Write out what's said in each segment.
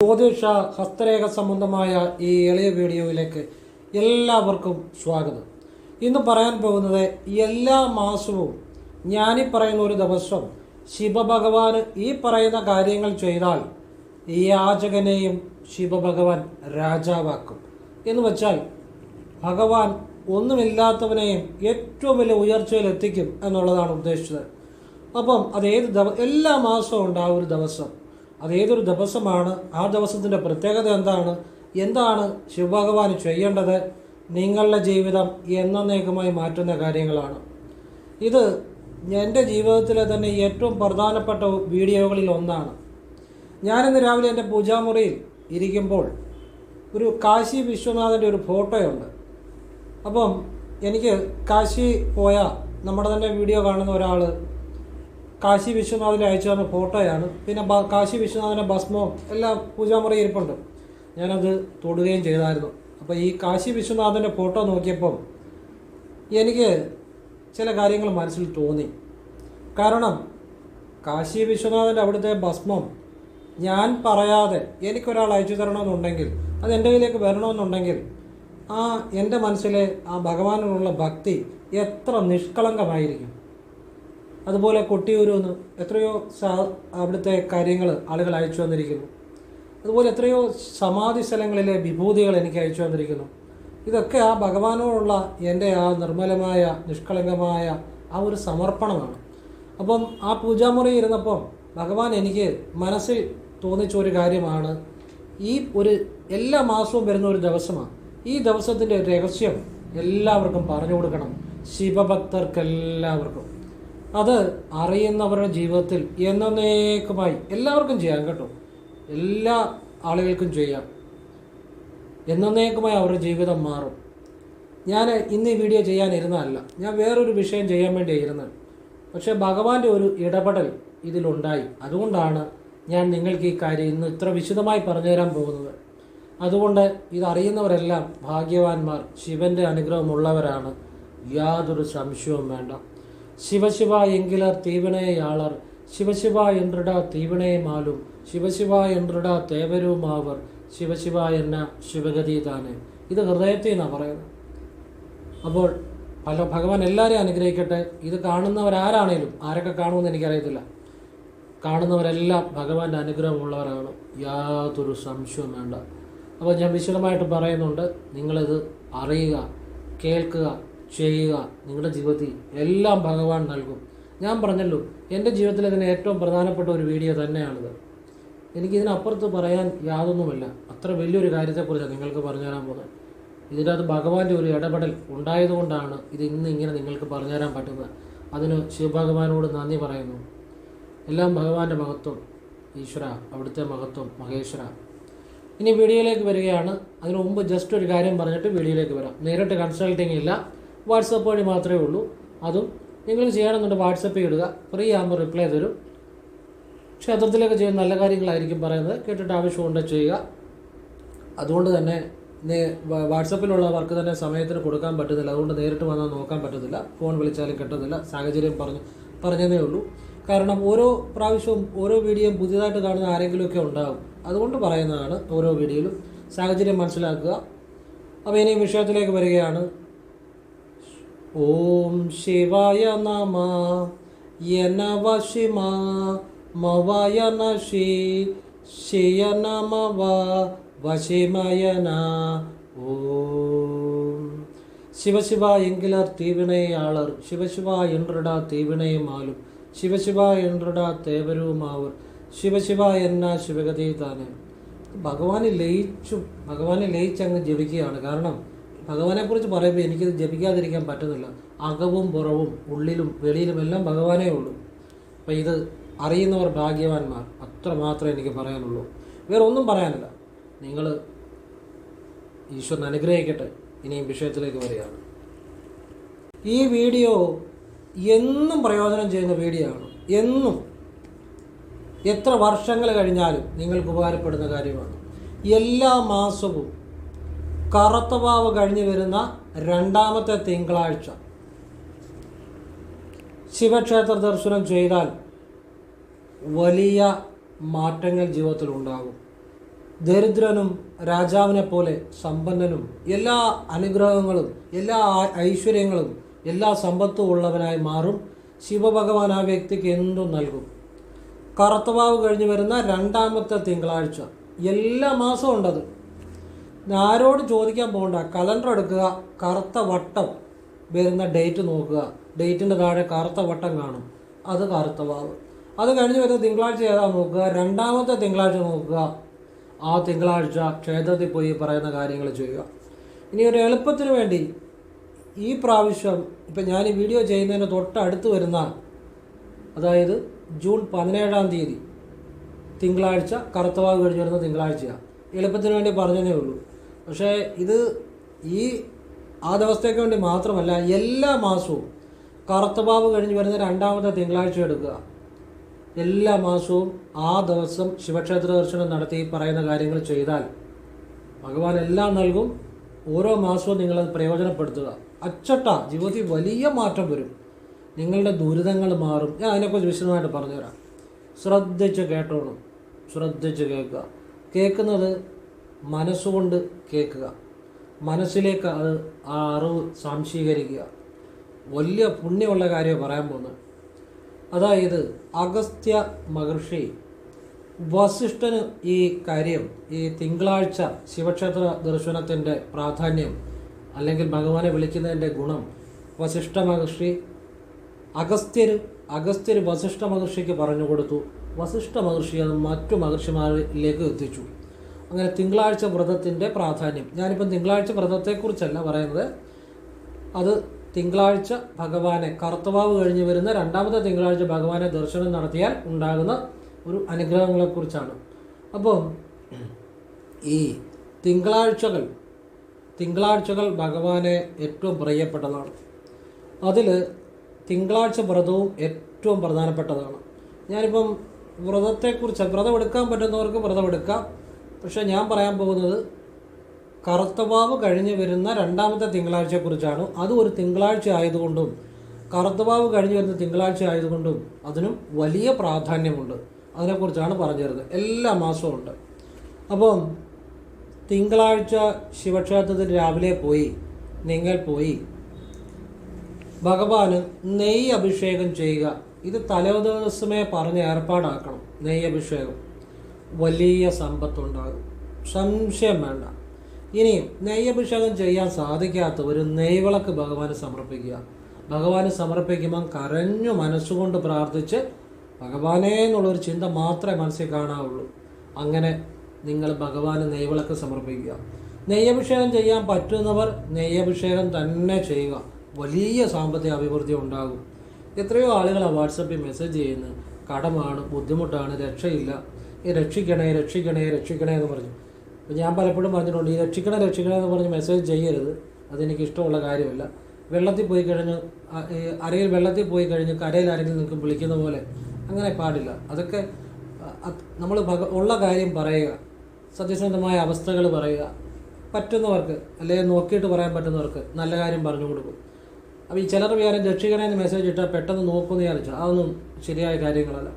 ജ്യോതിഷ ഹസ്തരേഖ സംബന്ധമായ ഈ എളിയ വീഡിയോയിലേക്ക് എല്ലാവർക്കും സ്വാഗതം. ഇന്ന് പറയാൻ പോകുന്നത് എല്ലാ മാസവും ഞാനീ പറയുന്ന ഒരു ദിവസം ശിവഭഗവാൻ ഈ പറയുന്ന കാര്യങ്ങൾ ചെയ്താൽ ഈ യാചകനെയും ശിവഭഗവാൻ രാജാവാക്കും. എന്ന് വെച്ചാൽ ഭഗവാൻ ഒന്നുമില്ലാത്തവനെയും ഏറ്റവും വലിയ ഉയർച്ചയിൽ എത്തിക്കും എന്നുള്ളതാണ് ഉദ്ദേശിച്ചത്. അപ്പം അത് ഏത് എല്ലാ മാസവും ഉണ്ടാവും ഒരു ദിവസം അത് ഏതൊരു ദിവസമാണ്? ആ ദിവസത്തിന്റെ പ്രത്യേകത എന്താണ്? എന്താണ് ശിവഭഗവാൻ ചെയ്യേണ്ടത്? നിങ്ങളുടെ ജീവിതം എന്നേക്കുമായി മാറ്റുന്ന കാര്യങ്ങളാണ്. ഇത് എന്റെ ജീവിതത്തിലെ തന്നെ ഏറ്റവും പ്രധാനപ്പെട്ട വീഡിയോകളിൽ ഒന്നാണ്. ഞാനിന്ന് രാവിലെ എന്റെ പൂജാമുറിയിൽ ഇരിക്കുമ്പോൾ ഒരു കാശി വിശ്വനാഥന്റെ ഒരു ഫോട്ടോയുണ്ട്. അപ്പം എനിക്ക് കാശി പോയ നമ്മുടെ തന്നെ വീഡിയോ കാണുന്ന ഒരാൾ കാശി വിശ്വനാഥിനെ അയച്ചു തന്ന ഫോട്ടോയാണ്. പിന്നെ കാശി വിശ്വനാഥിന്റെ ഭസ്മവും എല്ലാം പൂജാമുറി ഇരിപ്പുണ്ട്. ഞാനത് തൊടുകയും ചെയ്തായിരുന്നു. അപ്പോൾ ഈ കാശി വിശ്വനാഥന്റെ ഫോട്ടോ നോക്കിയപ്പം എനിക്ക് ചില കാര്യങ്ങൾ മനസ്സിൽ തോന്നി. കാരണം കാശി വിശ്വനാഥന്റെ അവിടുത്തെ ഭസ്മം ഞാൻ പറയാതെ എനിക്കൊരാൾ അയച്ചു തരണമെന്നുണ്ടെങ്കിൽ അത് എന്റെ കയ്യിലേക്ക് വരണമെന്നുണ്ടെങ്കിൽ ആ എന്റെ മനസ്സിലെ ആ ഭഗവാനോടുള്ള ഭക്തി എത്ര നിഷ്കളങ്കമായിരിക്കും. അതുപോലെ കൊട്ടിയൂരിൽ നിന്ന് എത്രയോ അവിടുത്തെ കാര്യങ്ങൾ ആളുകൾ അയച്ചു വന്നിരിക്കുന്നു. അതുപോലെ എത്രയോ സമാധി സ്ഥലങ്ങളിലെ വിഭൂതികൾ എനിക്ക് അയച്ചു വന്നിരിക്കുന്നു. ഇതൊക്കെ ആ ഭഗവാനോടുള്ള എന്റെ ആ നിർമ്മലമായ നിഷ്കളങ്കമായ ആ ഒരു സമർപ്പണമാണ്. അപ്പം ആ പൂജാമുറി ഇരുന്നപ്പം ഭഗവാൻ എനിക്ക് മനസ്സിൽ തോന്നിച്ച ഒരു കാര്യമാണ്. ഈ ഒരു എല്ലാ മാസവും വരുന്ന ഒരു ദിവസമാണ്. ഈ ദിവസത്തിന്റെ രഹസ്യം എല്ലാവർക്കും പറഞ്ഞു കൊടുക്കണം. ശിവഭക്തർക്കെല്ലാവർക്കും. അത് അറിയുന്നവരുടെ ജീവിതത്തിൽ എന്നേക്കുമായി എല്ലാവർക്കും ചെയ്യാം കേട്ടോ. എല്ലാ ആളുകൾക്കും ചെയ്യാം. എന്നേക്കുമായി അവരുടെ ജീവിതം മാറും. ഞാൻ ഇന്ന് ഈ വീഡിയോ ചെയ്യാനിരുന്നതല്ല. ഞാൻ വേറൊരു വിഷയം ചെയ്യാൻ വേണ്ടി ഇരുന്നത് പക്ഷേ ഭഗവാന്റെ ഒരു ഇടപെടൽ ഇതിലുണ്ടായി. അതുകൊണ്ടാണ് ഞാൻ നിങ്ങൾക്ക് ഈ കാര്യം ഇന്ന് ഇത്ര വിശദമായി പറഞ്ഞു തരാൻ പോകുന്നത്. അതുകൊണ്ട് ഇതറിയുന്നവരെല്ലാം ഭാഗ്യവാന്മാർ ശിവന്റെ അനുഗ്രഹമുള്ളവരാണ്. യാതൊരു സംശയവും വേണ്ട. ശിവശിവ എങ്കിലർ തീവിണയാളർ ശിവശിവ എൻറിട തീവിണയുമാലും ശിവശിവ എൻറിട തേവരുമാവർ ശിവശിവ എന്ന ശിവഗതി താനെ ഇത് ഹൃദയത്തിൽ നിന്നാണ് പറയുന്നത്. അപ്പോൾ പല ഭഗവാൻ എല്ലാവരെയും അനുഗ്രഹിക്കട്ടെ. ഇത് കാണുന്നവരാരാണേലും? ആരൊക്കെ കാണുമെന്ന് എനിക്കറിയത്തില്ല. കാണുന്നവരെല്ലാം ഭഗവാന്റെ അനുഗ്രഹമുള്ളവരാണ്. യാതൊരു സംശയവും വേണ്ട. അപ്പോൾ ഞാൻ വിശദമായിട്ട് പറയുന്നുണ്ട്. നിങ്ങളിത് അറിയുക കേൾക്കുക ചെയ്യുക. നിങ്ങളുടെ ജീവിതത്തിൽ എല്ലാം ഭഗവാൻ നൽകും. ഞാൻ പറഞ്ഞല്ലോ എന്റെ ജീവിതത്തിലെ തന്നെ ഏറ്റവും പ്രധാനപ്പെട്ട ഒരു വീഡിയോ തന്നെയാണിത്. എനിക്കിതിനപ്പുറത്ത് പറയാൻ യാതൊന്നുമില്ല. അത്ര വലിയൊരു കാര്യത്തെക്കുറിച്ചാണ് നിങ്ങൾക്ക് പറഞ്ഞു തരാൻ പോകുന്നത്. ഇതിനകത്ത് ഭഗവാന്റെ ഒരു ഇടപെടൽ ഉണ്ടായതുകൊണ്ടാണ് ഇത് ഇന്ന് ഇങ്ങനെ നിങ്ങൾക്ക് പറഞ്ഞു തരാൻ പറ്റുന്നത്. അതിന് ശിവഭഗവാനോട് നന്ദി പറയുന്നു. എല്ലാം ഭഗവാന്റെ മഹത്വം ഈശ്വര അവിടുത്തെ മഹത്വം മഹേശ്വര. ഇനി വീഡിയോയിലേക്ക് വരികയാണ്. അതിനു മുമ്പ് ജസ്റ്റ് ഒരു കാര്യം പറഞ്ഞിട്ട് വീഡിയോയിലേക്ക് വരാം. നേരിട്ട് കൺസൾട്ടിങ് ഇല്ല. വാട്സപ്പ് വഴി മാത്രമേ ഉള്ളൂ. അതും നിങ്ങൾ ചെയ്യണമെന്നുണ്ട് വാട്സപ്പ് ഇടുക. ഫ്രീ ആകുമ്പോൾ റിപ്ലൈ തരും. ക്ഷേത്രത്തിലൊക്കെ ചെയ്യുന്ന നല്ല കാര്യങ്ങളായിരിക്കും പറയുന്നത്. കേട്ടിട്ട് ആവശ്യമുണ്ട് ചെയ്യുക. അതുകൊണ്ട് തന്നെ വാട്സപ്പിലുള്ള വർക്ക് തന്നെ സമയത്തിന് കൊടുക്കാൻ പറ്റുന്നില്ല. അതുകൊണ്ട് നേരിട്ട് വന്നാൽ നോക്കാൻ പറ്റത്തില്ല. ഫോൺ വിളിച്ചാലും കിട്ടുന്നില്ല സാഹചര്യം പറഞ്ഞു പറഞ്ഞതേ ഉള്ളൂ. കാരണം ഓരോ പ്രാവശ്യവും ഓരോ വീഡിയോയും പുതിയതായിട്ട് കാണുന്ന ആരെങ്കിലുമൊക്കെ ഉണ്ടാകും അതുകൊണ്ട് പറയുന്നതാണ് ഓരോ വീഡിയോയിലും. സാഹചര്യം മനസ്സിലാക്കുക. അപ്പോൾ ഇനി വിഷയത്തിലേക്ക് വരികയാണ്. ഓം ശിവായ നമ. യനവശിമ. മവയനശി മവയ നശി. ശിയ നമവ വശിമയന ഓ. ശിവശിവ എങ്കിലർ തീവിണയാളർ ശിവശിവ എൻറിട തീവിണയുമാലും ശിവശിവ എൻറിട തേവരുമാവർ ശിവശിവ എന്ന ശിവഗതി താനെ. ഭഗവാനെ ലയിച്ചു. ഭഗവാനെ ലയിച്ചങ്ങ് ജപിക്കുകയാണ്. കാരണം ഭഗവാനെ കുറിച്ച് പറയുമ്പോൾ എനിക്കിത് ജപിക്കാതിരിക്കാൻ പറ്റുന്നില്ല. അകവും പുറവും ഉള്ളിലും വെളിയിലും എല്ലാം ഭഗവാനേ ഉള്ളൂ. അപ്പം ഇത് അറിയുന്നവർ ഭാഗ്യവാന്മാർ. അത്ര മാത്രമേ എനിക്ക് പറയാനുള്ളൂ. വേറെ ഒന്നും പറയാനില്ല. നിങ്ങൾ ഈശ്വരൻ അനുഗ്രഹിക്കട്ടെ. ഇനിയും വിഷയത്തിലേക്ക് വരികയാണ്. ഈ വീഡിയോ എന്നും പ്രയോജനം ചെയ്യുന്ന വീഡിയോ ആണ്. എന്നും. എത്ര വർഷങ്ങൾ കഴിഞ്ഞാലും നിങ്ങൾക്ക് ഉപകാരപ്പെടുന്ന കാര്യമാണ്. എല്ലാ മാസവും കറുത്തവാവ് കഴിഞ്ഞു വരുന്ന രണ്ടാമത്തെ തിങ്കളാഴ്ച. ശിവക്ഷേത്ര ദർശനം ചെയ്താൽ വലിയ മാറ്റങ്ങൾ ജീവിതത്തിൽ ഉണ്ടാകും ദരിദ്രനും രാജാവിനെ പോലെ സമ്പന്നനും എല്ലാ അനുഗ്രഹങ്ങളും എല്ലാ ഐശ്വര്യങ്ങളും എല്ലാ സമ്പത്തും ഉള്ളവനായി മാറും. ശിവഭഗവാൻ ആ വ്യക്തിക്ക് എന്തും നൽകും. കറുത്തവാവ് കഴിഞ്ഞ് വരുന്ന രണ്ടാമത്തെ തിങ്കളാഴ്ച. എല്ലാ മാസവും ഉണ്ടത്. ആരോട് ചോദിക്കാൻ പോകണ്ട. കലണ്ടർ എടുക്കുക കറുത്ത വട്ടം വരുന്ന ഡേറ്റ് നോക്കുക. ഡേറ്റിന്റെ താഴെ കറുത്ത വട്ടം കാണും. അത് കറുത്ത വാവ്. അത് കഴിഞ്ഞ് വരുന്ന തിങ്കളാഴ്ച ഏതാ നോക്കുക? രണ്ടാമത്തെ തിങ്കളാഴ്ച നോക്കുക. ആ തിങ്കളാഴ്ച ക്ഷേത്രത്തിൽ പോയി പറയുന്ന കാര്യങ്ങൾ ചെയ്യുക. ഇനി ഒരു എളുപ്പത്തിന് വേണ്ടി ഈ പ്രാവശ്യം ഇപ്പം ഞാൻ ഈ വീഡിയോ ചെയ്യുന്നതിന് തൊട്ടടുത്ത് വരുന്ന അതായത് ജൂൺ പതിനേഴാം തീയതി തിങ്കളാഴ്ച കറുത്തവാവ് കഴിഞ്ഞ് വരുന്ന തിങ്കളാഴ്ചയാണ് എളുപ്പത്തിന് വേണ്ടി പറഞ്ഞതേ ഉള്ളൂ. പക്ഷേ ഇത് ഈ ആ ദിവസത്തേക്ക് വേണ്ടി മാത്രമല്ല എല്ലാ മാസവും കറുത്തവാവ് കഴിഞ്ഞ് വരുന്ന രണ്ടാമത്തെ തിങ്കളാഴ്ച എടുക്കുക. എല്ലാ മാസവും ആ ദിവസം ശിവക്ഷേത്ര ദർശനം നടത്തി പറയുന്ന കാര്യങ്ങൾ ചെയ്താൽ ഭഗവാൻ എല്ലാം നൽകും. ഓരോ മാസവും നിങ്ങളത് പ്രയോജനപ്പെടുത്തുക. അച്ചട്ട ജീവിതത്തിൽ വലിയ മാറ്റം വരും. നിങ്ങളുടെ ദുരിതങ്ങൾ മാറും. ഞാൻ അതിനെക്കുറിച്ച് വിശദമായിട്ട് പറഞ്ഞുതരാം. ശ്രദ്ധിച്ച് കേട്ടോണം. ശ്രദ്ധിച്ച് കേൾക്കുക. കേൾക്കുന്നത് മനസ്സുകൊണ്ട് കേൾക്കുക. മനസ്സിലേക്ക് അത് ആ അറിവ് സംശീകരിക്കുക വലിയ പുണ്യമുള്ള കാര്യം പറയാൻ പോകുന്നത്. അതായത് അഗസ്ത്യ മഹർഷി വസിഷ്ഠന് ഈ കാര്യം ഈ തിങ്കളാഴ്ച ശിവക്ഷേത്ര ദർശനത്തിന്റെ പ്രാധാന്യം അല്ലെങ്കിൽ ഭഗവാനെ വിളിക്കുന്നതിന്റെ ഗുണം വസിഷ്ഠ മഹർഷി അഗസ്ത്യർ അഗസ്ത്യർ വസിഷ്ഠ മഹർഷിക്ക് പറഞ്ഞു കൊടുത്തു. വസിഷ്ഠ മഹർഷി അത് മറ്റു മഹർഷിമാരിലേക്ക് എത്തിച്ചു. അങ്ങനെ തിങ്കളാഴ്ച വ്രതത്തിന്റെ പ്രാധാന്യം. ഞാനിപ്പം തിങ്കളാഴ്ച വ്രതത്തെക്കുറിച്ചല്ല പറയുന്നത്. അത് തിങ്കളാഴ്ച ഭഗവാനെ കർത്തവാവ് കഴിഞ്ഞ് വരുന്ന രണ്ടാമത്തെ തിങ്കളാഴ്ച ഭഗവാനെ ദർശനം നടത്തിയാൽ ഉണ്ടാകുന്ന ഒരു അനുഗ്രഹങ്ങളെക്കുറിച്ചാണ്. അപ്പം ഈ തിങ്കളാഴ്ചകൾ തിങ്കളാഴ്ചകൾ ഭഗവാനെ ഏറ്റവും പ്രിയപ്പെട്ടതാണ്. അതിൽ തിങ്കളാഴ്ച വ്രതവും ഏറ്റവും പ്രധാനപ്പെട്ടതാണ്. ഞാനിപ്പം വ്രതത്തെക്കുറിച്ച് വ്രതം എടുക്കാൻ പറ്റുന്നവർക്ക് വ്രതം എടുക്കാം പക്ഷേ ഞാൻ പറയാൻ പോകുന്നത് കറുത്തവാവ് കഴിഞ്ഞ് വരുന്ന രണ്ടാമത്തെ തിങ്കളാഴ്ചയെക്കുറിച്ചാണ്. അത് ഒരു തിങ്കളാഴ്ച ആയതുകൊണ്ടും കറുത്തവാവ് കഴിഞ്ഞ് വരുന്ന തിങ്കളാഴ്ച ആയതുകൊണ്ടും അതിനും വലിയ പ്രാധാന്യമുണ്ട്. അതിനെക്കുറിച്ചാണ് പറഞ്ഞു തരുന്നത് എല്ലാ മാസവും ഉണ്ട്. അപ്പം തിങ്കളാഴ്ച ശിവക്ഷേത്രത്തിൽ രാവിലെ പോയി നിങ്ങൾ പോയി ഭഗവാന് നെയ്യ് അഭിഷേകം ചെയ്യുക. ഇത് തലേ ദിവസമേ പറഞ്ഞ് ഏർപ്പാടാക്കണം നെയ്യ് അഭിഷേകം വലിയ സമ്പത്തുണ്ടാകും. സംശയം വേണ്ട. ഇനിയും നെയ്യഭിഷേകം ചെയ്യാൻ സാധിക്കാത്ത ഒരു നെയ്വിളക്ക് ഭഗവാന് സമർപ്പിക്കുക. ഭഗവാന് സമർപ്പിക്കുമ്പം കരഞ്ഞു മനസ്സുകൊണ്ട് പ്രാർത്ഥിച്ച് ഭഗവാനേ എന്നുള്ളൊരു ചിന്ത മാത്രമേ മനസ്സിൽ കാണാവുള്ളൂ. അങ്ങനെ നിങ്ങൾ ഭഗവാന് നെയ്വിളക്ക് സമർപ്പിക്കുക. നെയ്യഭിഷേകം ചെയ്യാൻ പറ്റുന്നവർ നെയ്യഭിഷേകം തന്നെ ചെയ്യുക. വലിയ സാമ്പത്തിക അഭിവൃദ്ധി ഉണ്ടാകും. എത്രയോ ആളുകളാണ് വാട്സപ്പിൽ മെസ്സേജ് ചെയ്യുന്നത്. കടമാണ് ബുദ്ധിമുട്ടാണ് രക്ഷയില്ല. രക്ഷിക്കണേ രക്ഷിക്കണേ രക്ഷിക്കണേ എന്ന് പറഞ്ഞു. അപ്പോൾ ഞാൻ പലപ്പോഴും പറഞ്ഞിട്ടുണ്ട് ഈ രക്ഷിക്കണേ രക്ഷിക്കണേ എന്ന് പറഞ്ഞ് മെസ്സേജ് ചെയ്യരുത്. അതെനിക്ക് ഇഷ്ടമുള്ള കാര്യമല്ല. വെള്ളത്തിൽ പോയി കഴിഞ്ഞ് അരയിൽ വെള്ളത്തിൽ പോയി കഴിഞ്ഞ് കരയിൽ ആരെങ്കിലും നിങ്ങൾക്ക് വിളിക്കുന്ന പോലെ അങ്ങനെ പാടില്ല. അതൊക്കെ നമ്മൾ ഉള്ള കാര്യം പറയുക സത്യസന്ധമായ അവസ്ഥകൾ പറയുക പറ്റുന്നവർക്ക് അല്ലെങ്കിൽ നോക്കിയിട്ട് പറയാൻ പറ്റുന്നവർക്ക് നല്ല കാര്യം പറഞ്ഞു കൊടുക്കും. അപ്പോൾ ഈ ചിലർ വിചാരം രക്ഷിക്കണേന്ന് മെസ്സേജ് ഇട്ടാൽ പെട്ടെന്ന് നോക്കുമെന്ന് വിചാരിച്ചു അതൊന്നും ശരിയായ കാര്യങ്ങളല്ല.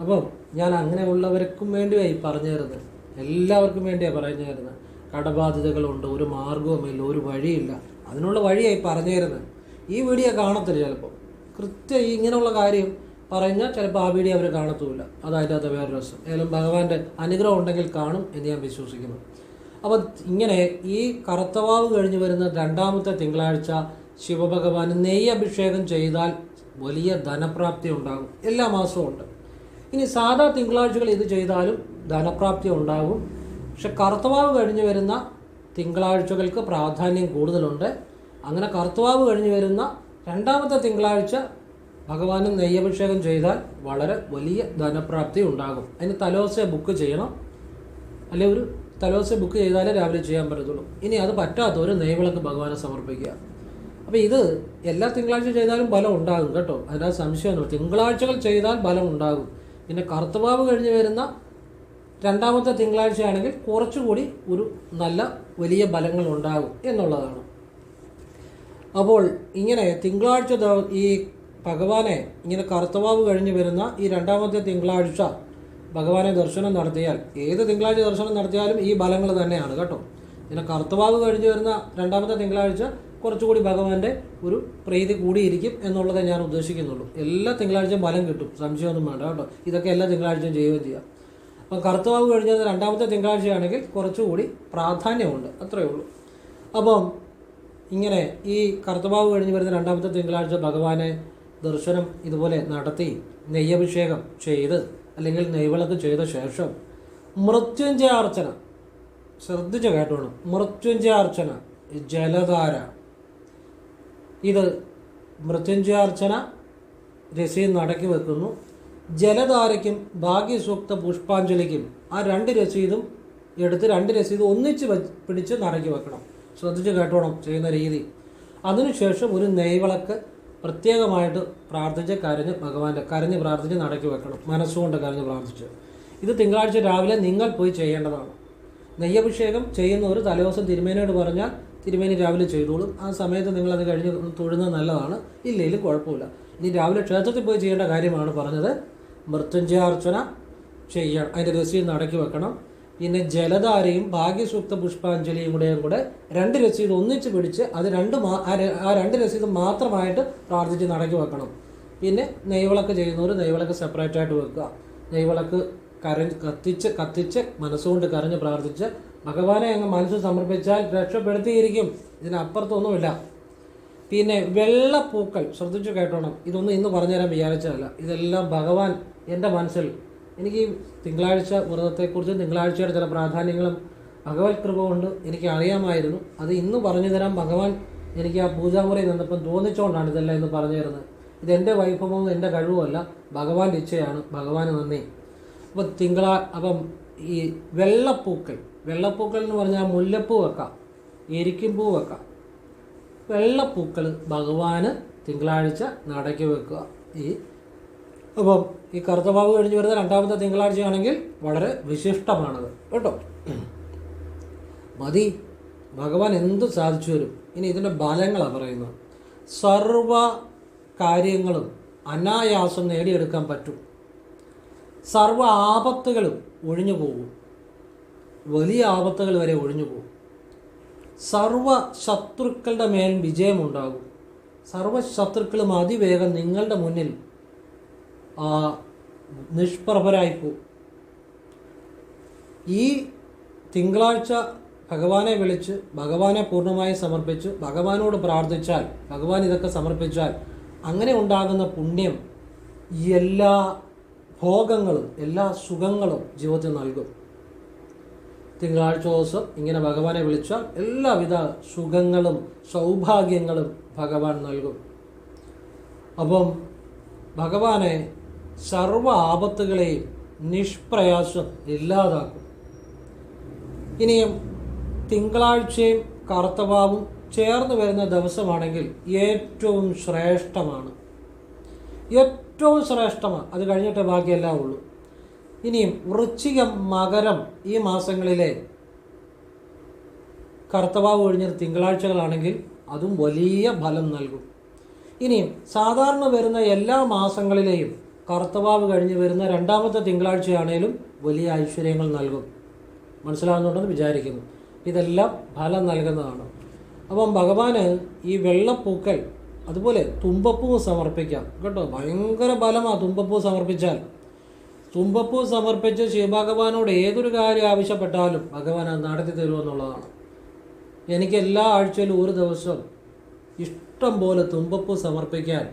അപ്പം ഞാൻ അങ്ങനെ ഉള്ളവർക്കും വേണ്ടിയായി പറഞ്ഞു തരുന്നത് എല്ലാവർക്കും വേണ്ടിയാണ് പറഞ്ഞു തരുന്നത് കടബാധ്യതകളുണ്ട് ഒരു മാർഗവുമില്ല ഒരു വഴിയില്ല. അതിനുള്ള വഴിയായി പറഞ്ഞു തരുന്നത് ഈ വീഡിയോ കാണത്തില്ല ചിലപ്പോൾ കൃത്യം ഇങ്ങനെയുള്ള കാര്യം പറഞ്ഞാൽ ചിലപ്പോൾ ആ വീഡിയോ അവർ കാണത്തുമില്ല അതതിന്റെ അകത്ത് വേറെ രസം ഏതായാലും ഭഗവാന്റെ അനുഗ്രഹം ഉണ്ടെങ്കിൽ കാണും എന്ന് ഞാൻ വിശ്വസിക്കുന്നു. അപ്പോൾ ഇങ്ങനെ ഈ കറുത്തവാവ് കഴിഞ്ഞ് വരുന്ന രണ്ടാമത്തെ തിങ്കളാഴ്ച ശിവഭഗവാന് നെയ്യ് അഭിഷേകം ചെയ്താൽ വലിയ ധനപ്രാപ്തി ഉണ്ടാകും. എല്ലാ മാസവും ഉണ്ട്. ഇനി സാധാ തിങ്കളാഴ്ചകൾ ഇത് ചെയ്താലും ധനപ്രാപ്തി ഉണ്ടാകും. പക്ഷെ കറുത്തവാവ് കഴിഞ്ഞ് വരുന്ന തിങ്കളാഴ്ചകൾക്ക് പ്രാധാന്യം കൂടുതലുണ്ട്. അങ്ങനെ കറുത്തവാവ് കഴിഞ്ഞ് വരുന്ന രണ്ടാമത്തെ തിങ്കളാഴ്ച ഭഗവാന് നെയ്യഭിഷേകം ചെയ്താൽ വളരെ വലിയ ധനപ്രാപ്തി ഉണ്ടാകും. അതിന് തലോസെ ബുക്ക് ചെയ്യണം. അല്ലെ ഒരു തലോസെ ബുക്ക് ചെയ്താലേ രാവിലെ ചെയ്യാൻ പറ്റത്തുള്ളൂ. ഇനി അത് പറ്റാത്തവർ നെയ്വിളക്ക് ഭഗവാനെ സമർപ്പിക്കുക. അപ്പോൾ ഇത് എല്ലാ തിങ്കളാഴ്ച ചെയ്താലും ഫലം ഉണ്ടാകും കേട്ടോ. അതിനകത്ത് സംശയമൊന്നുമില്ല. തിങ്കളാഴ്ചകൾ ചെയ്താൽ ഫലം ഉണ്ടാകും. പിന്നെ കറുത്തവാവ് കഴിഞ്ഞ് വരുന്ന രണ്ടാമത്തെ തിങ്കളാഴ്ചയാണെങ്കിൽ കുറച്ചുകൂടി ഒരു നല്ല വലിയ ബലങ്ങൾ ഉണ്ടാകും എന്നുള്ളതാണ്. അപ്പോൾ ഇങ്ങനെ തിങ്കളാഴ്ച ഈ ഭഗവാനെ ഇങ്ങനെ കറുത്തവാവ് കഴിഞ്ഞ് വരുന്ന ഈ രണ്ടാമത്തെ തിങ്കളാഴ്ച ഭഗവാനെ ദർശനം നടത്തിയാൽ ഏത് തിങ്കളാഴ്ച ദർശനം നടത്തിയാലും ഈ ഫലങ്ങൾ തന്നെയാണ് കേട്ടോ. ഇങ്ങനെ കറുത്തവാവ് കഴിഞ്ഞ് വരുന്ന രണ്ടാമത്തെ തിങ്കളാഴ്ച കുറച്ചുകൂടി ഭഗവാന്റെ ഒരു പ്രീതി കൂടിയിരിക്കും എന്നുള്ളതേ ഞാൻ ഉദ്ദേശിക്കുന്നുള്ളൂ. എല്ലാ തിങ്കളാഴ്ചയും ഫലം കിട്ടും. സംശയമൊന്നും വേണ്ട കേട്ടോ. ഇതൊക്കെ എല്ലാ തിങ്കളാഴ്ചയും ചെയ്യുകയും ചെയ്യാം. അപ്പം കറുത്തവാവ് കഴിഞ്ഞത് രണ്ടാമത്തെ തിങ്കളാഴ്ചയാണെങ്കിൽ കുറച്ചുകൂടി പ്രാധാന്യമുണ്ട്. അത്രയേ ഉള്ളൂ. അപ്പം ഇങ്ങനെ ഈ കറുത്തവാവ് കഴിഞ്ഞ് വരുന്ന രണ്ടാമത്തെ തിങ്കളാഴ്ച ഭഗവാനെ ദർശനം ഇതുപോലെ നടത്തി നെയ്യഭിഷേകം ചെയ്ത് അല്ലെങ്കിൽ നെയ്വിളക്ക് ചെയ്ത ശേഷം മൃത്യുഞ്ജയാർച്ചന. ശ്രദ്ധിച്ച് കേട്ടോണം. മൃത്യുഞ്ജയാർച്ചന. ജലധാര. ഇത് മൃത്യുഞ്ജയാർച്ചന രസീത് നടക്കി വെക്കുന്നു. ജലധാരയ്ക്കും ഭാഗ്യസൂക്ത പുഷ്പാഞ്ജലിക്കും ആ രണ്ട് രസീതും എടുത്ത് രണ്ട് രസീത് ഒന്നിച്ച് പിടിച്ച് നടക്കി വെക്കണം. ശ്രദ്ധിച്ച് കേട്ടോണം ചെയ്യുന്ന രീതി. അതിനുശേഷം ഒരു നെയ്വിളക്ക് പ്രത്യേകമായിട്ട് പ്രാർത്ഥിച്ച് കരഞ്ഞ് ഭഗവാന്റെ കരഞ്ഞ് പ്രാർത്ഥിച്ച് നടക്കി വെക്കണം. മനസ്സുകൊണ്ട് കരഞ്ഞ് പ്രാർത്ഥിച്ച്. ഇത് തിങ്കളാഴ്ച രാവിലെ നിങ്ങൾ പോയി ചെയ്യേണ്ടതാണ്. നെയ്യഭിഷേകം ചെയ്യുന്നവർ തലേദിവസം തിരുമേനോട് പറഞ്ഞാൽ തിരുമേനി രാവിലെ ചെയ്തോളും. ആ സമയത്ത് നിങ്ങൾ അത് കഴിഞ്ഞ് തൊഴുന്നത് നല്ലതാണ്. ഇല്ലെങ്കിലും കുഴപ്പമില്ല. ഇനി രാവിലെ ക്ഷേത്രത്തിൽ പോയി ചെയ്യേണ്ട കാര്യമാണ് പറഞ്ഞത്. മൃത്യുഞ്ജയാർച്ചന ചെയ്യണം. അതിന്റെ രസീത് നടക്കി വെക്കണം. പിന്നെ ജലധാരയും ഭാഗ്യസൂക്ത പുഷ്പാഞ്ജലിയും കൂടെയും കൂടെ രണ്ട് രസീത് ഒന്നിച്ച് പിടിച്ച് അത് രണ്ട് ആ രണ്ട് രസീത് മാത്രമായിട്ട് പ്രാർത്ഥിച്ച് നടക്കി വെക്കണം. പിന്നെ നെയ്വിളക്ക് ചെയ്യുന്നവർ നെയ്വിളക്ക് സെപ്പറേറ്റ് ആയിട്ട് വെക്കുക. നെയ്വിളക്ക് കരഞ്ഞ് കത്തിച്ച് കത്തിച്ച് മനസ്സുകൊണ്ട് കരഞ്ഞ് പ്രാർത്ഥിച്ച് ഭഗവാനെ അങ്ങ് മനസ്സ് സമർപ്പിച്ചാൽ രക്ഷപ്പെടുത്തിയിരിക്കും. ഇതിനപ്പുറത്തൊന്നുമില്ല. പിന്നെ വെള്ളപ്പൂക്കൾ ശ്രദ്ധിച്ചു കേട്ടോണം. ഇതൊന്നും ഇന്ന് പറഞ്ഞുതരാൻ വിചാരിച്ചതല്ല. ഇതെല്ലാം ഭഗവാൻ എന്റെ മനസ്സിൽ. എനിക്ക് തിങ്കളാഴ്ച വ്രതത്തെക്കുറിച്ച് തിങ്കളാഴ്ചയുടെ ചില പ്രാധാന്യങ്ങളും ഭഗവത് കൃപ കൊണ്ട് എനിക്ക് അറിയാമായിരുന്നു. അത് ഇന്ന് പറഞ്ഞു തരാൻ ഭഗവാൻ എനിക്ക് ആ പൂജാമുറിയിൽ നിന്നപ്പം തോന്നിച്ചുകൊണ്ടാണ് ഇതെല്ലാം ഇന്ന് പറഞ്ഞു തരുന്നത് ഇതെന്റെ വൈഭവവും എന്റെ കഴിവുമല്ല. ഭഗവാൻ ഇച്ഛയാണ്. ഭഗവാന് നന്ദി. അപ്പം തിങ്കളാ അപ്പം ഈ വെള്ളപ്പൂക്കൾ വെള്ളപ്പൂക്കൾ എന്ന് പറഞ്ഞാൽ മുല്ലപ്പൂ വെക്കാം എരിക്കുംപൂ വെക്കാം. വെള്ളപ്പൂക്കൾ ഭഗവാന് തിങ്കളാഴ്ച നടക്കി വെക്കുക. ഈ അപ്പം ഈ കറുത്തമാവ് കഴിഞ്ഞ് വരുന്ന രണ്ടാമത്തെ തിങ്കളാഴ്ചയാണെങ്കിൽ വളരെ വിശിഷ്ടമാണത്. കേട്ടോ? മതി. ഭഗവാൻ എന്ത് സാധിച്ചു വരും ഇനി ഇതിന്റെ ഫലങ്ങളാണ് പറയുന്നത്. സർവ കാര്യങ്ങളും അനായാസം നേടിയെടുക്കാൻ പറ്റും. സർവ ആപത്തുകളും ഒഴിഞ്ഞു പോകും. വലിയ ആപത്തുകൾ വരെ ഒഴിഞ്ഞു പോകും. സർവ ശത്രുക്കളുടെ മേൽ വിജയമുണ്ടാകും. സർവ ശത്രുക്കളും അതിവേഗം നിങ്ങളുടെ മുന്നിൽ നിഷ്പ്രഭരായി പോകും. ഈ തിങ്കളാഴ്ച ഭഗവാനെ വിളിച്ച് ഭഗവാനെ പൂർണമായി സമർപ്പിച്ച് ഭഗവാനോട് പ്രാർത്ഥിച്ചാൽ ഭഗവാൻ ഇതൊക്കെ സമർപ്പിച്ചാൽ അങ്ങനെ ഉണ്ടാകുന്ന പുണ്യം എല്ലാ ഭോഗങ്ങളും എല്ലാ സുഖങ്ങളും ജീവിതത്തിൽ നൽകും. തിങ്കളാഴ്ച ദിവസം ഇങ്ങനെ ഭഗവാനെ വിളിച്ചാൽ എല്ലാവിധ സുഖങ്ങളും സൗഭാഗ്യങ്ങളും ഭഗവാൻ നൽകും. അപ്പം ഭഗവാനെ സർവ ആപത്തുകളെയും നിഷ്പ്രയാസം ഇല്ലാതാക്കും. ഇനിയും തിങ്കളാഴ്ചയും കറുത്തവാവും ചേർന്ന് വരുന്ന ദിവസമാണെങ്കിൽ ഏറ്റവും ശ്രേഷ്ഠമാണ്. ഏറ്റവും ശ്രേഷ്ഠമാണ്. അത് കഴിഞ്ഞിട്ട് ബാക്കിയെല്ലാം ഉള്ളൂ. ഇനിയും വൃശ്ചികം മകരം ഈ മാസങ്ങളിലെ കർത്തവാവ് കഴിഞ്ഞ തിങ്കളാഴ്ചകളാണെങ്കിൽ അതും വലിയ ഫലം നൽകും. ഇനിയും സാധാരണ വരുന്ന എല്ലാ മാസങ്ങളിലെയും കർത്തവാവ് കഴിഞ്ഞ് വരുന്ന രണ്ടാമത്തെ തിങ്കളാഴ്ചയാണേലും വലിയ ഐശ്വര്യങ്ങൾ നൽകും. മനസ്സിലാകുന്നുണ്ടെന്ന് വിചാരിക്കുന്നു. ഇതെല്ലാം ഫലം നൽകുന്നതാണ്. അപ്പം ഭഗവാന് ഈ വെള്ളപ്പൂക്കൾ അതുപോലെ തുമ്പപ്പൂ സമർപ്പിക്കാം. കേട്ടോ? ഭയങ്കര ഫലമാണ് തുമ്പപ്പൂ സമർപ്പിച്ചാൽ. തുമ്പപ്പൂ സമർപ്പിച്ച് ശിവഭഗവാനോട് ഏതൊരു കാര്യം ആവശ്യപ്പെട്ടാലും ഭഗവാൻ അത് നടത്തി തരുമെന്നുള്ളതാണ് എനിക്ക് എല്ലാ ആഴ്ചയിലും ഒരു ദിവസം ഇഷ്ടം പോലെ തുമ്പപ്പൂ സമർപ്പിക്കാൻ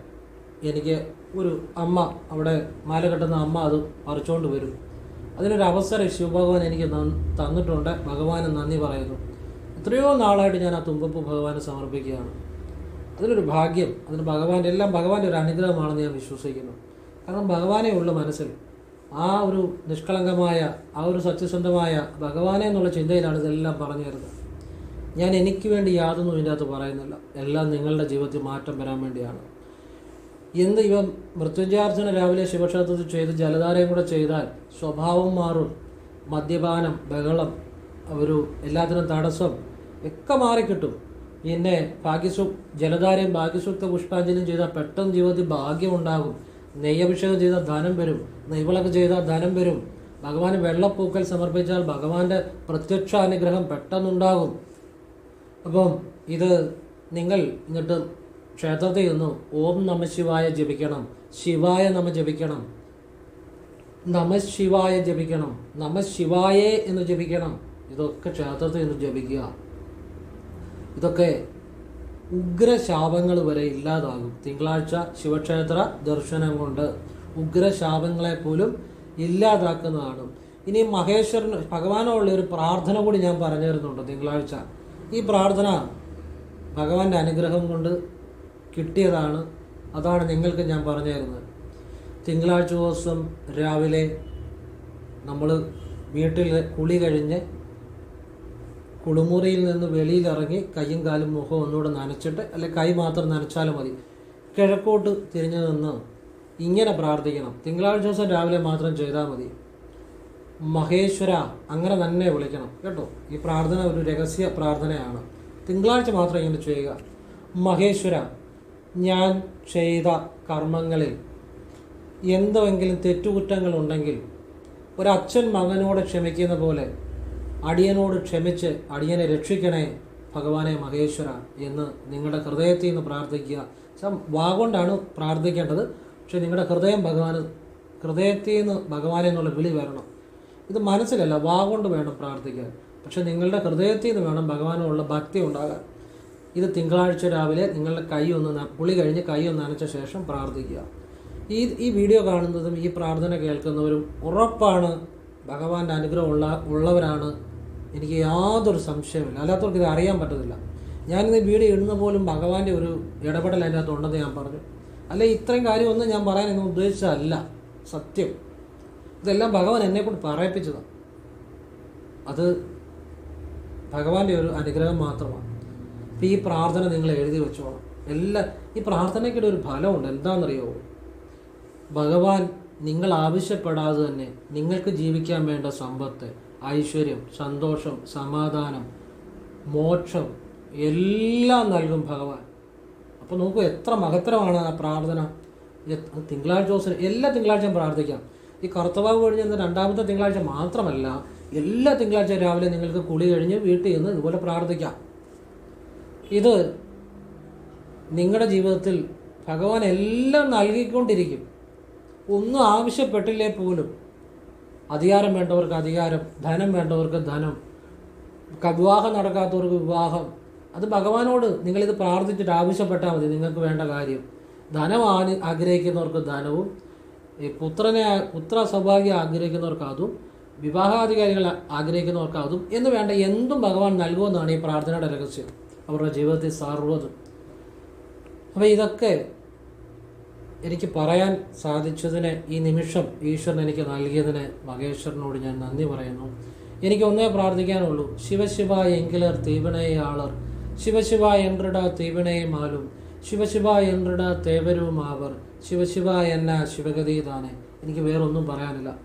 എനിക്ക് ഒരു അമ്മ അവിടെ മാല കെട്ടുന്ന അമ്മ അത് പറിച്ചുകൊണ്ട് വരും. അതിനൊരു അവസരം ശിവഭഗവാൻ എനിക്ക് തന്നിട്ടുണ്ട്. ഭഗവാന് നന്ദി പറയുന്നു. എത്രയോ നാളായിട്ട് ഞാൻ ആ തുമ്പപ്പൂ ഭഗവാനെ സമർപ്പിക്കുകയാണ്. അതിനൊരു ഭാഗ്യം അതിന് ഭഗവാന്റെ എല്ലാം ഭഗവാന്റെ ഒരു അനുഗ്രഹമാണെന്ന് ഞാൻ വിശ്വസിക്കുന്നു. കാരണം ഭഗവാനെ ഉള്ള മനസ്സിൽ. ആ ഒരു നിഷ്കളങ്കമായ ആ ഒരു സത്യസന്ധമായ ഭഗവാനെ എന്നുള്ള ചിന്തയിലാണ് ഇതെല്ലാം പറഞ്ഞു തരുന്നത്. ഞാൻ എനിക്ക് വേണ്ടി യാതൊന്നും ഇതിന്റെ അകത്ത് പറയുന്നില്ല. എല്ലാം നിങ്ങളുടെ ജീവിതത്തിൽ മാറ്റം വരാൻ വേണ്ടിയാണ്. എന്ത് ഇവ മൃത്യുഞ്ജയാർച്ചന രാവിലെ ശിവക്ഷേത്രത്തിൽ ചെയ്ത് ജലധാരയും കൂടെ ചെയ്താൽ സ്വഭാവം മാറും. മദ്യപാനം ബഹളം ഒരു എല്ലാത്തിനും തടസ്സം ഒക്കെ മാറിക്കിട്ടും. പിന്നെ ഭാഗ്യസു ജലധാരയും ഭാഗ്യസൂക്ത പുഷ്പാഞ്ജലിയും ചെയ്താൽ പെട്ടെന്ന് ജീവിതത്തിൽ ഭാഗ്യം ഉണ്ടാകും. നെയ്യഭിഷേകം ചെയ്താൽ ധനം വരും. നെയ്വിളക്ക് ചെയ്താൽ ധനം വരും. ഭഗവാന് വെള്ളപ്പൂക്കൽ സമർപ്പിച്ചാൽ ഭഗവാന്റെ പ്രത്യക്ഷ അനുഗ്രഹം പെട്ടെന്നുണ്ടാകും. അപ്പം ഇത് നിങ്ങൾ ഇങ്ങോട്ട് ക്ഷേത്രത്തിൽ നിന്ന് ഓം നമ ശിവായ ജപിക്കണം. ശിവായ നമ ജപിക്കണം. നമ ശിവായ ജപിക്കണം. നമ ശിവായേ എന്ന് ജപിക്കണം. ഇതൊക്കെ ക്ഷേത്രത്തിൽ നിന്ന് ജപിക്കുക. ഇതൊക്കെ ഉഗ്രശാപങ്ങൾ വരെ ഇല്ലാതാകും. തിങ്കളാഴ്ച ശിവക്ഷേത്ര ദർശനം കൊണ്ട് ഉഗ്രശാപങ്ങളെ പോലും ഇല്ലാതാക്കുന്നതാണ്. ഇനി മഹേശ്വരന് ഭഗവാനുള്ള ഒരു പ്രാർത്ഥന കൂടി ഞാൻ പറഞ്ഞു തരുന്നുണ്ട് തിങ്കളാഴ്ച. ഈ പ്രാർത്ഥന ഭഗവാന്റെ അനുഗ്രഹം കൊണ്ട് കിട്ടിയതാണ്. അതാണ് നിങ്ങൾക്ക് ഞാൻ പറഞ്ഞു തരുന്നത്. തിങ്കളാഴ്ച ദിവസം രാവിലെ നമ്മൾ വീട്ടിൽ കുളി കഴിഞ്ഞ് കുളിമുറിയിൽ നിന്ന് വെളിയിലിറങ്ങി കൈയും കാലും മുഖവും ഒന്നുകൂടെ നനച്ചിട്ട് അല്ലെ കൈ മാത്രം നനച്ചാലും മതി. കിഴക്കോട്ട് തിരിഞ്ഞു നിന്ന് ഇങ്ങനെ പ്രാർത്ഥിക്കണം. തിങ്കളാഴ്ച ദിവസം രാവിലെ മാത്രം ചെയ്താൽ മതി. മഹേശ്വര അങ്ങനെ തന്നെ വിളിക്കണം കേട്ടോ. ഈ പ്രാർത്ഥന ഒരു രഹസ്യ പ്രാർത്ഥനയാണ്. തിങ്കളാഴ്ച മാത്രം ഇങ്ങനെ ചെയ്യുക. മഹേശ്വര ഞാൻ ചെയ്ത കർമ്മങ്ങളിൽ എന്തെങ്കിലും തെറ്റുകുറ്റങ്ങൾ ഉണ്ടെങ്കിൽ ഒരച്ഛൻ മകനോട് ക്ഷമിക്കുന്ന പോലെ അടിയനോട് ക്ഷമിച്ച് അടിയനെ രക്ഷിക്കണേ ഭഗവാനെ മഹേശ്വര എന്ന് നിങ്ങളുടെ ഹൃദയത്തിൽ നിന്ന് പ്രാർത്ഥിക്കുക. വാഗൊണ്ടാണ് പ്രാർത്ഥിക്കേണ്ടത്. പക്ഷേ നിങ്ങളുടെ ഹൃദയം ഭഗവാന് ഹൃദയത്തിൽ നിന്ന് ഭഗവാനെ എന്നുള്ള വിളി വരണം. ഇത് മനസ്സിലല്ല വാഗൊണ്ട് വേണം പ്രാർത്ഥിക്കാൻ. പക്ഷെ നിങ്ങളുടെ ഹൃദയത്തിൽ നിന്ന് വേണം ഭഗവാനുള്ള ഭക്തി ഉണ്ടാകാൻ. ഇത് തിങ്കളാഴ്ച രാവിലെ നിങ്ങളുടെ കൈ ഒന്ന് പുളി കഴിഞ്ഞ് കൈ ഒന്ന് നനച്ച ശേഷം പ്രാർത്ഥിക്കുക. ഈ ഈ വീഡിയോ കാണുന്നതും ഈ പ്രാർത്ഥന കേൾക്കുന്നവരും ഉറപ്പാണ്. ഭഗവാന്റെ അനുഗ്രഹം ഉള്ള ഉള്ളവരാണ്. എനിക്ക് യാതൊരു സംശയമില്ല അല്ലാത്തവർക്ക് ഇത് അറിയാൻ പറ്റത്തില്ല. ഞാനിന്ന് വീഡിയോ ഇടുന്ന പോലും ഭഗവാന്റെ ഒരു ഇടപെടൽ അതിന്റെ അകത്ത് ഉണ്ടെന്ന് ഞാൻ പറഞ്ഞു. അല്ല ഇത്രയും കാര്യമൊന്നും ഞാൻ പറയാൻ എന്നും ഉദ്ദേശിച്ചതല്ല. സത്യം. ഇതെല്ലാം ഭഗവാൻ എന്നെ കൊണ്ട് പറയിപ്പിച്ചതാണ് അത് ഭഗവാന്റെ ഒരു അനുഗ്രഹം മാത്രമാണ്. അപ്പം ഈ പ്രാർത്ഥന നിങ്ങൾ എഴുതി വെച്ചോളാം. എല്ലാ ഈ പ്രാർത്ഥനയ്ക്കിടെ ഒരു ഫലമുണ്ട്. എന്താണെന്നറിയോ? ഭഗവാൻ നിങ്ങൾ ആവശ്യപ്പെടാതെ തന്നെ നിങ്ങൾക്ക് ജീവിക്കാൻ വേണ്ട സമ്പത്ത് ഐശ്വര്യം സന്തോഷം സമാധാനം മോക്ഷം എല്ലാം നൽകും ഭഗവാൻ. അപ്പോൾ നോക്കൂ എത്ര മഹത്തരമാണ് ആ പ്രാർത്ഥന. തിങ്കളാഴ്ച ദിവസം എല്ലാ തിങ്കളാഴ്ചയും പ്രാർത്ഥിക്കാം. ഈ കർത്തവാവ് കഴിഞ്ഞ രണ്ടാമത്തെ തിങ്കളാഴ്ച മാത്രമല്ല എല്ലാ തിങ്കളാഴ്ച രാവിലെ നിങ്ങൾക്ക് കുളി കഴിഞ്ഞ് വീട്ടിൽ നിന്ന് ഇതുപോലെ പ്രാർത്ഥിക്കാം. ഇത് നിങ്ങളുടെ ജീവിതത്തിൽ ഭഗവാൻ എല്ലാം നൽകിക്കൊണ്ടിരിക്കും. ഒന്നും ആവശ്യപ്പെട്ടില്ലേ പോലും. അധികാരം വേണ്ടവർക്ക് അധികാരം ധനം വേണ്ടവർക്ക് ധനം വിവാഹം നടക്കാത്തവർക്ക് വിവാഹം. അത് ഭഗവാനോട് നിങ്ങളിത് പ്രാർത്ഥിച്ചിട്ട് ആവശ്യപ്പെട്ടാൽ മതി നിങ്ങൾക്ക് വേണ്ട കാര്യം. ധനം ആഗ്രഹിക്കുന്നവർക്ക് ധനവും ഈ പുത്രനെ പുത്ര സൗഭാഗ്യം ആഗ്രഹിക്കുന്നവർക്ക് അതും വിവാഹാധികാരികൾ ആഗ്രഹിക്കുന്നവർക്ക് അതും എന്ന് വേണ്ട എന്തും ഭഗവാൻ നൽകുമെന്നാണ് ഈ പ്രാർത്ഥനയുടെ രഹസ്യം. അവരുടെ ജീവിതത്തിൽ സർവതും അപ്പോൾ ഇതൊക്കെ എനിക്ക് പറയാൻ സാധിച്ചതിന് ഈ നിമിഷം ഈശ്വരൻ എനിക്ക് നൽകിയതിന് മഹേശ്വരനോട് ഞാൻ നന്ദി പറയുന്നു. എനിക്ക് ഒന്നേ പ്രാർത്ഥിക്കാനുള്ളൂ. ശിവശിവ എങ്കിലർ തീവണയാളർ ശിവശിവ എൻറിട തീവണയുമാലും ശിവശിവ എൻറിട തേവരുമാവർ ശിവശിവ എന്ന ശിവഗതിതാനെ എനിക്ക് വേറൊന്നും പറയാനില്ല.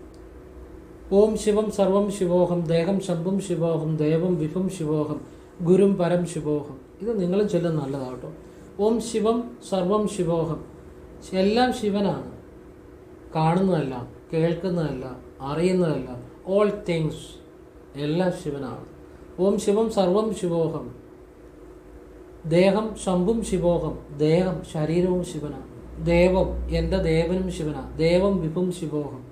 ഓം ശിവം സർവം ശിവോഹം. ദേഹം ശംഭും ശിവോഹം. ദേവം വിഭം ശിവോഹം. ഗുരും പരം ശിവോഹം. ഇത് നിങ്ങളും ചൊല്ലുന്ന നല്ലതാട്ടോ ഓം ശിവം സർവം ശിവോഹം. എല്ലാം ശിവനാണ്. കാണുന്നതല്ല കേൾക്കുന്നതല്ല അറിയുന്നതല്ല. ഓൾ തിങ്സ് എല്ലാം ശിവനാണ്. ഓം ശിവം സർവം ശിവോഹം. ദേഹം ശംഭും ശിവോഹം. ദേഹം ശരീരവും ശിവനാണ്. ദേവം എന്റെ ദേവനും ശിവനാണ്. ദേവം വിഭും ശിവോഹം.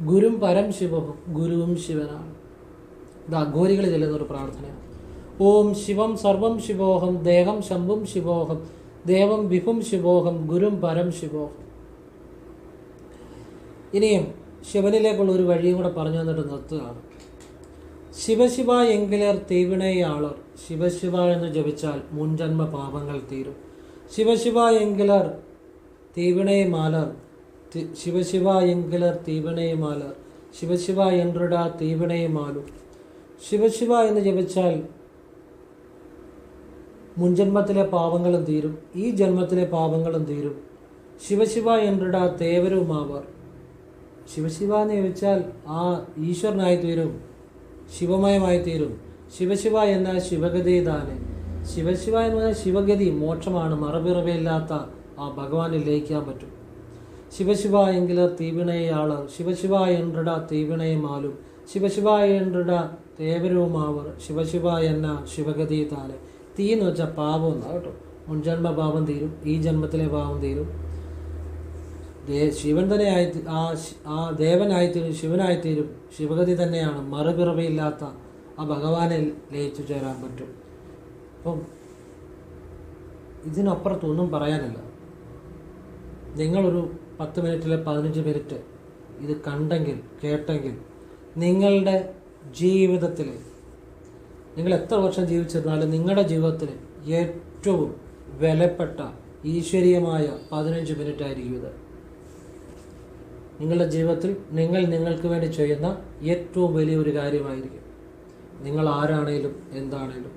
ഗുരും പരം ശിവോഹം. ഗുരുവും ശിവനാണ്. ഇത് അഘോരികൾ ചെല്ലുന്ന ഒരു പ്രാർത്ഥനയാണ്. ഓം ശിവം സർവം ശിവോഹം. ദേഹം ശംഭും ശിവോഹം. ദേവം വിഭും ശിവോഹം ഗുരും പരം ശിവോഹം ഇനിയും ശിവനിലേക്കുള്ള ഒരു വഴിയും കൂടെ പറഞ്ഞു തന്നിട്ട് നിർത്തുകയാണ്. ശിവശിവ എങ്കിലർ തീവിണയാളർ ശിവശിവ എന്ന് ജപിച്ചാൽ മുൻജന്മ പാപങ്ങൾ തീരും. ശിവശിവ എങ്കിലർ തീവിണയമാലർ ശിവശിവ എങ്കിലർ തീവിണയമാലർ ശിവശിവ എൻറിട തീവിണയമാലും. ശിവശിവ എന്ന് ജപിച്ചാൽ മുൻജന്മത്തിലെ പാപങ്ങളും തീരും. ഈ ജന്മത്തിലെ പാപങ്ങളും തീരും. ശിവശിവ എന്നിട തേവരുമാവർ. ശിവശിവ എന്ന് ചോദിച്ചാൽ ആ ഈശ്വരനായി തീരും. ശിവമയമായി തീരും. ശിവശിവ എന്ന ശിവഗതി താന്. ശിവശിവ എന്ന് പറഞ്ഞാൽ ശിവഗതി മോക്ഷമാണ്. മറപിറവില്ലാത്ത ആ ഭഗവാനെ ലയിക്കാൻ പറ്റും. ശിവശിവ എങ്കില തീവിണയാൾ. ശിവശിവ എന്നിട തീവിണയമാലും. ശിവശിവ എന്റെ തേവരവുമാവർ ശിവശിവ എന്ന ശിവഗതി താനെ. തീ എന്ന് വെച്ചാൽ പാപം എന്നാണ് കേട്ടോ. മുൻജന്മ പാപം തീരും. ഈ ജന്മത്തിലെ പാപം തീരും. ശിവൻ തന്നെ ആയി ആ ആ ദേവനായിത്തീരും ശിവനായിത്തീരും. ശിവഗതി തന്നെയാണ്. മറുപിറവിയില്ലാത്ത ആ ഭഗവാനെ ലയിച്ചു ചേരാൻ പറ്റും. അപ്പം ഇതിനപ്പുറത്തൊന്നും പറയാനില്ല. നിങ്ങളൊരു പത്ത് മിനിറ്റിലെ പതിനഞ്ച് മിനിറ്റ് ഇത് കണ്ടെങ്കിൽ കേട്ടെങ്കിൽ നിങ്ങളുടെ ജീവിതത്തിൽ നിങ്ങൾ എത്ര വർഷം ജീവിച്ചിരുന്നാലും നിങ്ങളുടെ ജീവിതത്തിൽ ഏറ്റവും വിലപ്പെട്ട ഈശ്വരീയമായ പതിനഞ്ച് മിനിറ്റ് ആയിരിക്കും ഇത്. നിങ്ങളുടെ ജീവിതത്തിൽ നിങ്ങൾ നിങ്ങൾക്ക് വേണ്ടി ചെയ്യുന്ന ഏറ്റവും വലിയൊരു കാര്യമായിരിക്കും. നിങ്ങൾ ആരാണേലും എന്താണേലും.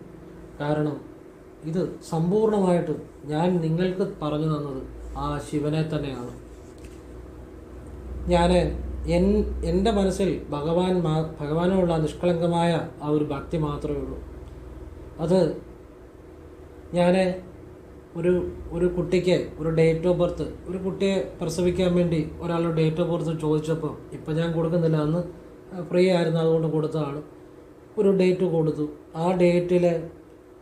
കാരണം ഇത് സമ്പൂർണമായിട്ടും ഞാൻ നിങ്ങൾക്ക് പറഞ്ഞു തന്നത് ആ ശിവനെ തന്നെയാണ്. ഞാൻ എൻ എന്റെ മനസ്സിൽ ഭഗവാൻ മാ ഭഗവാനോടുള്ള നിഷ്കളങ്കമായ ആ ഒരു ഭക്തി മാത്രമേ ഉള്ളൂ. അത് ഞാൻ ഒരു ഒരു കുട്ടിക്ക് ഒരു ഡേറ്റ് ഓഫ് ബർത്ത് ഒരു കുട്ടിയെ പ്രസവിക്കാൻ വേണ്ടി ഒരാളുടെ ഡേറ്റ് ഓഫ് ബർത്ത് ചോദിച്ചപ്പോൾ ഇപ്പം ഞാൻ കൊടുക്കുന്നില്ല അന്ന് ഫ്രീ ആയിരുന്നു അതുകൊണ്ട് കൊടുത്തതാണ്. ഒരു ഡേറ്റ് കൊടുത്തു. ആ ഡേറ്റിൽ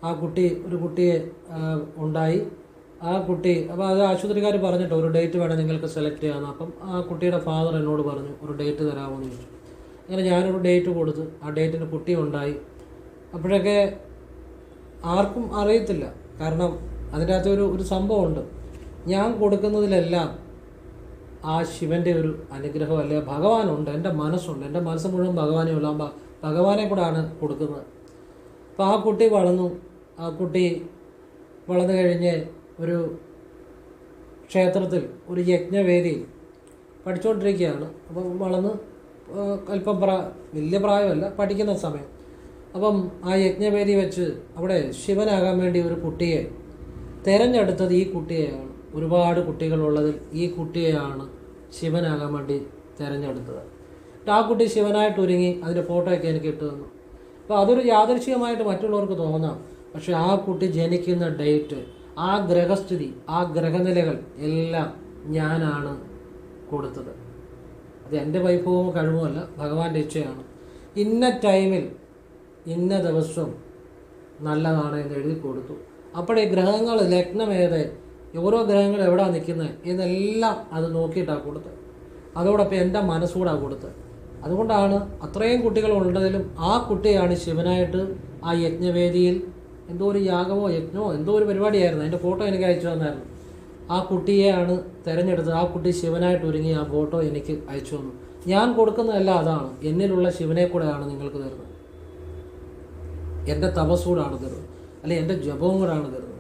ആ കുട്ടി ഒരു കുട്ടിയെ ഉണ്ടായി. ആ കുട്ടി അപ്പോൾ അത് ആശുപത്രിക്കാർ പറഞ്ഞിട്ട് ഒരു ഡേറ്റ് വേണം നിങ്ങൾക്ക് സെലക്ട് ചെയ്യാമെന്ന് അപ്പം ആ കുട്ടിയുടെ ഫാദർ എന്നോട് പറഞ്ഞു ഒരു ഡേറ്റ് തരാമോ എന്ന് ചോദിച്ചു. അങ്ങനെ ഞാനൊരു ഡേറ്റ് കൊടുത്തു ആ ഡേറ്റിന് കുട്ടി ഉണ്ടായി. അപ്പോഴൊക്കെ ആർക്കും അറിയത്തില്ല. കാരണം അതിന്റെ അകത്ത് ഒരു ഒരു സംഭവമുണ്ട്. ഞാൻ കൊടുക്കുന്നതിലെല്ലാം ആ ശിവന്റെ ഒരു അനുഗ്രഹം അല്ലെ? ഭഗവാനുണ്ട് എന്റെ മനസ്സുണ്ട്. എന്റെ മനസ്സ് മുഴുവൻ ഭഗവാനെ ഉള്ള. ഭഗവാനെ കൂടാണ് കൊടുക്കുന്നത്. അപ്പോൾ ആ കുട്ടി വളർന്നു. ആ കുട്ടി വളർന്നു കഴിഞ്ഞ് ഒരു ക്ഷേത്രത്തിൽ ഒരു യജ്ഞവേദിയിൽ പഠിച്ചുകൊണ്ടിരിക്കുകയാണ് അപ്പം വളർന്ന് അല്പം പ്രാ വലിയ പ്രായമല്ല പഠിക്കുന്ന സമയം. അപ്പം ആ യജ്ഞവേദി വെച്ച് അവിടെ ശിവനാകാൻ വേണ്ടി ഒരു കുട്ടിയെ തിരഞ്ഞെടുത്തത് ഈ കുട്ടിയെയാണ്. ഒരുപാട് കുട്ടികളുള്ളതിൽ ഈ കുട്ടിയെയാണ് ശിവനാകാൻ വേണ്ടി തിരഞ്ഞെടുത്തത്. ആ കുട്ടി ശിവനായിട്ട് ഒരുങ്ങി അതിന്റെ ഫോട്ടോയൊക്കെ എനിക്ക് ഇട്ട് തന്നു. അപ്പോൾ അതൊരു യാദൃശ്ചികമായിട്ട് മറ്റുള്ളവർക്ക് തോന്നാം. പക്ഷേ ആ കുട്ടി ജനിക്കുന്ന ഡേറ്റ് ആ ഗ്രഹസ്ഥിതി ആ ഗ്രഹനിലകൾ എല്ലാം ഞാനാണ് കൊടുത്തത്. അത് എന്റെ വൈഭവവും കഴിവുമല്ല ഭഗവാന്റെ ഇച്ഛയാണ്. ഇന്ന ടൈമിൽ ഇന്ന ദിവസം നല്ലതാണ് എന്ന് എഴുതി കൊടുത്തു. അപ്പോഴേ ഗ്രഹങ്ങൾ ലഗ്നം ഏത് ഓരോ ഗ്രഹങ്ങൾ എവിടെയാണ് നിൽക്കുന്നത് എന്നെല്ലാം അത് നോക്കിയിട്ടാണ് കൊടുത്തത്. അതോടൊപ്പം എന്റെ മനസ്സുകൂടാണ് കൊടുത്തത്. അതുകൊണ്ടാണ് അത്രയും കുട്ടികൾ ഉള്ളതിലും ആ കുട്ടിയാണ് ശിവനായിട്ട് ആ യജ്ഞവേദിയിൽ എന്തോ ഒരു യാഗമോ യജ്ഞമോ എന്തോ ഒരു പരിപാടിയായിരുന്നു. അതിന്റെ ഫോട്ടോ എനിക്ക് അയച്ചു തന്നായിരുന്നു. ആ കുട്ടിയെയാണ് തിരഞ്ഞെടുത്തത്. ആ കുട്ടി ശിവനായിട്ട് ഒരുങ്ങി ആ ഫോട്ടോ എനിക്ക് അയച്ചു തന്നു. ഞാൻ കൊടുക്കുന്നതല്ല അതാണ്. എന്നിലുള്ള ശിവനെ കൂടെയാണ് നിങ്ങൾക്ക് തരുന്നത്. എന്റെ തപസ്സൂടാണ് തരുന്നത്. അല്ലെ എന്റെ ജപവും കൂടാണ് തരുന്നത്.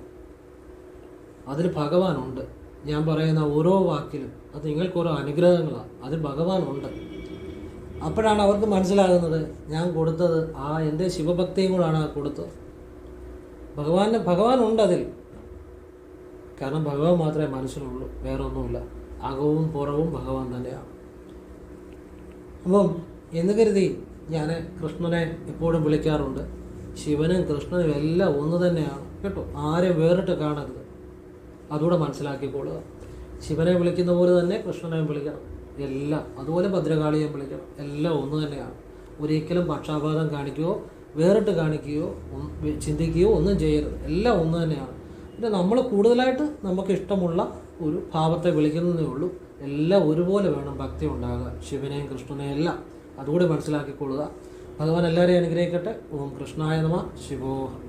അതിൽ ഭഗവാനുണ്ട്. ഞാൻ പറയുന്ന ഓരോ വാക്കിലും അത് നിങ്ങൾക്ക് ഓരോ അനുഗ്രഹങ്ങളാണ്. അതിൽ ഭഗവാനുണ്ട്. അപ്പോഴാണ് അവർക്ക് മനസ്സിലാകുന്നത് ഞാൻ കൊടുത്തത് ആ എന്റെ ശിവഭക്തിയും കൂടാണ് ആ കൊടുത്തത്. ഭഗവാന് ഭഗവാനുണ്ട് അതിൽ കാരണം ഭഗവാൻ മാത്രമേ മനസ്സിലുള്ളൂ വേറെ ഒന്നുമില്ല അകവും പുറവും ഭഗവാൻ തന്നെയാണ്. അപ്പം എന്ന് കരുതി ഞാൻ കൃഷ്ണനെ എപ്പോഴും വിളിക്കാറുണ്ട്. ശിവനും കൃഷ്ണനും എല്ലാം ഒന്ന് തന്നെയാണ്. കേട്ടോ? ആരെയും വേറിട്ട് കാണരുത്. അതുകൂടെ മനസ്സിലാക്കിക്കൊള്ളുക. ശിവനെ വിളിക്കുന്ന പോലെ തന്നെ കൃഷ്ണനെ വിളിക്കണം. എല്ലാം. അതുപോലെ ഭദ്രകാളിയെയും വിളിക്കണം. എല്ലാം ഒന്ന് തന്നെയാണ്. ഒരിക്കലും പക്ഷാപാതം കാണിക്കുകയോ വേറിട്ട് കാണിക്കുകയോ ചിന്തിക്കുകയോ ഒന്നും ചെയ്യരുത്. എല്ലാം ഒന്ന് തന്നെയാണ്. പിന്നെ നമ്മൾ കൂടുതലായിട്ട് നമുക്ക് ഇഷ്ടമുള്ള ഒരു ഭാവത്തെ വിളിക്കുന്നതേ ഉള്ളൂ. എല്ലാം ഒരുപോലെ വേണം ഭക്തി ഉണ്ടാകുക ശിവനെയും കൃഷ്ണനെയും എല്ലാം അതുകൂടി മനസ്സിലാക്കിക്കൊള്ളുക. ഭഗവാൻ എല്ലാവരെയും അനുഗ്രഹിക്കട്ടെ. ഓം കൃഷ്ണായ നമ. ശിവോഹം